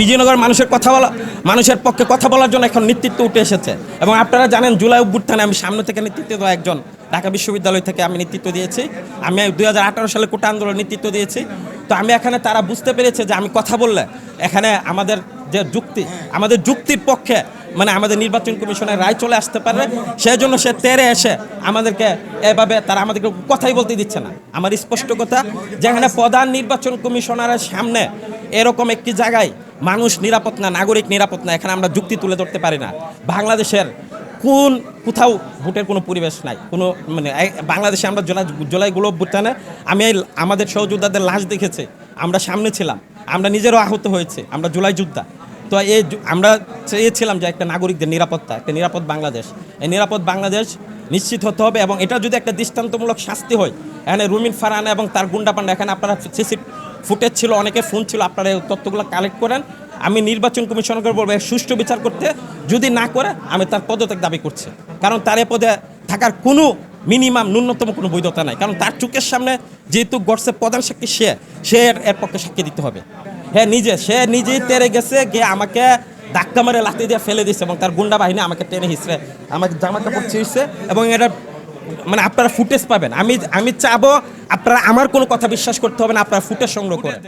বিজয়নগর মানুষের কথা বলা, মানুষের পক্ষে কথা বলার জন্য এখন নেতৃত্ব উঠে এসেছে। এবং আপনারা জানেন জুলাই অভ্যুত্থানে আমি সামনে থেকে নেতৃত্ব দেওয়া একজন ঢাকা বিশ্ববিদ্যালয় থেকে আমি নেতৃত্ব দিয়েছি। আমি দুই হাজার আঠারো সালে কোটা আন্দোলন নেতৃত্ব দিয়েছি। তো আমি এখানে তারা বুঝতে পেরেছে যে আমি কথা বললে এখানে আমাদের যে যুক্তি, আমাদের যুক্তির পক্ষে মানে আমাদের নির্বাচন কমিশনের রায় চলে আসতে পারে। সেই জন্য সে তেরে এসে আমাদেরকে এভাবে তারা আমাদেরকে কথাই বলতে দিচ্ছে না। আমার স্পষ্ট কথা, যেখানে প্রধান নির্বাচন কমিশনারের সামনে এরকম একটি জায়গায় মানুষ নিরাপদ না, নাগরিক নিরাপদ না, এখানে আমরা যুক্তি তুলে ধরতে পারি না। বাংলাদেশের কোন কোথাও ভোটের কোনো পরিবেশ নাই। কোনো মানে বাংলাদেশে আমরা জুলাই জুলাইগুলো ভুটানে আমি আমাদের সহযোদ্ধাদের লাশ দেখেছি, আমরা সামনে ছিলাম, আমরা নিজেরও আহত হয়েছে, আমরা জুলাই যোদ্ধা। তো জু- আমরা চেয়েছিলাম যে একটা নাগরিকদের নিরাপত্তা, একটা নিরাপদ বাংলাদেশ। এই নিরাপদ বাংলাদেশ নিশ্চিত হতে হবে এবং এটা যদি একটা দৃষ্টান্তমূলক শাস্তি হয়, এখানে রুমিন ফারহানা এবং তার গুন্ডা পান্ডা, এখানে আপনারা সিসি ফুটেজ ছিল, অনেকে ফোন ছিল, আপনারা এই তথ্যগুলো কালেক্ট করেন। আমি নির্বাচন কমিশনকে বলব সুষ্ঠু বিচার করতে, যদি না করে, আমি তার পদত্যাগ দাবি করছি। কারণ তার এ পদে থাকার কোনো মিনিমাম ন্যূনতম কোনো বৈধতা নাই। কারণ তার চোখের সামনে যেহেতু গডসে প্রধান সাক্ষী, সে সে এর- পক্ষে সাক্ষী দিতে হবে। হ্যাঁ নিজে, সে নিজেই তেরে গেছে, গিয়ে আমাকে ধাক্কা মারে লাথি দিয়ে ফেলে দিয়েছে এবং তার গুন্ডা বাহিনী আমাকে টেনে হিসড়ে আমাকে জামা কাপড় ছিঁড়ছে এবং এটা মানে আপনারা ফুটেজ পাবেন। আমি আমি চাবো আপনারা আমার কোনো কথা বিশ্বাস করতে হবে না, আপনারা ফুটেজ সংগ্রহ করেন।